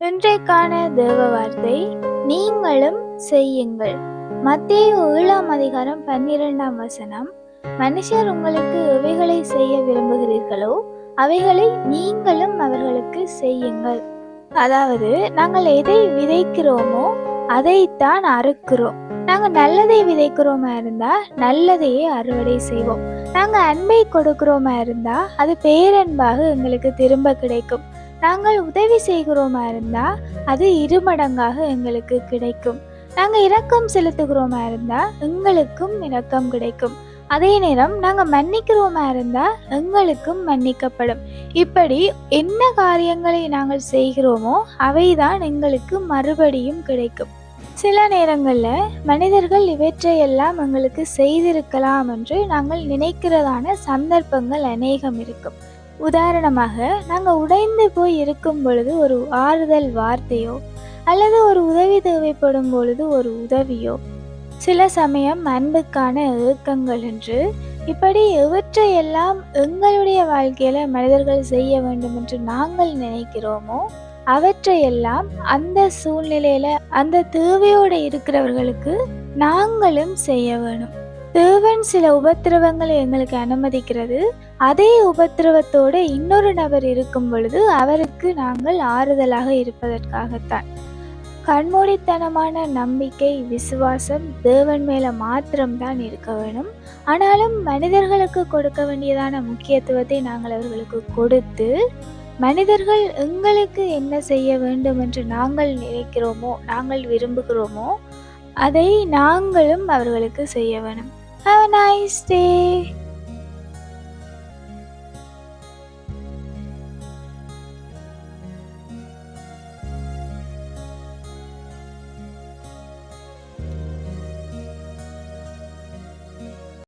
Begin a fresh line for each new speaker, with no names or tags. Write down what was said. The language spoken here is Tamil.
இன்றைக்கான தேவ வார்த்தை நீங்களும் செய்யுங்கள். மத்திய ஏழாம் அதிகாரம் பன்னிரெண்டாம் வசனம். மனுஷர் உங்களுக்கு எவைகளை செய்ய விரும்புகிறீர்களோ அவைகளை நீங்களும் அவர்களுக்கு செய்யுங்கள். அதாவது நாங்கள் எதை விதைக்கிறோமோ அதைத்தான் அறுக்கிறோம். நாங்கள் நல்லதை விதைக்கிறோமா இருந்தா நல்லதையே அறுவடை செய்வோம். நாங்கள் அன்பை கொடுக்கிறோமா இருந்தா அது பேரன்பாக எங்களுக்கு திரும்ப கிடைக்கும். நாங்கள் உதவி செய்கிறோமா இருந்தா அது இருமடங்காக எங்களுக்கு கிடைக்கும். நாங்கள் இரக்கம் செலுத்துகிறோமா இருந்தா எங்களுக்கும் இரக்கம் கிடைக்கும். அதே நேரம் நாங்கள் மன்னிக்கிறோமா இருந்தா எங்களுக்கும் மன்னிக்கப்படும். இப்படி என்ன காரியங்களை நாங்கள் செய்கிறோமோ அவைதான் எங்களுக்கு மறுபடியும் கிடைக்கும். சில நேரங்களில் மனிதர்கள் இவற்றையெல்லாம் எங்களுக்கு செய்திருக்கலாம் என்று நாங்கள் நினைக்கிறதான சந்தர்ப்பங்கள் அநேகம் இருக்கும். உதாரணமாக நாங்கள் உடைந்து போய் இருக்கும் பொழுது ஒரு ஆறுதல் வார்த்தையோ அல்லது ஒரு உதவி தேவைப்படும் பொழுது ஒரு உதவியோ சில சமயம் அன்புக்கான ஏக்கங்கள் என்று இப்படி எவற்றையெல்லாம் எங்களுடைய வாழ்க்கையில மனிதர்கள் செய்ய வேண்டும் என்று நாங்கள் நினைக்கிறோமோ அவற்றையெல்லாம் அந்த சூழ்நிலையில அந்த தேவையோடு இருக்கிறவர்களுக்கு நாங்களும் செய்ய வேணும். தேவன் சில உபத்திரவங்களை எங்களுக்கு அனுமதிக்கிறது. அதே உபத்திரவத்தோடு இன்னொரு நபர் இருக்கும் பொழுது அவருக்கு நாங்கள் ஆறுதலாக இருப்பதற்காகத்தான். கண்மூடித்தனமான நம்பிக்கை விசுவாசம் தேவன் மேலே மாத்திரம்தான் இருக்க வேணும். ஆனாலும் மனிதர்களுக்கு கொடுக்க வேண்டியதான முக்கியத்துவத்தை நாங்கள் அவர்களுக்கு கொடுத்து மனிதர்கள் எங்களுக்கு என்ன செய்ய வேண்டும் என்று நாங்கள் நினைக்கிறோமோ நாங்கள் விரும்புகிறோமோ அதை நாங்களும் அவர்களுக்கு செய்ய வேணும். Have a nice day.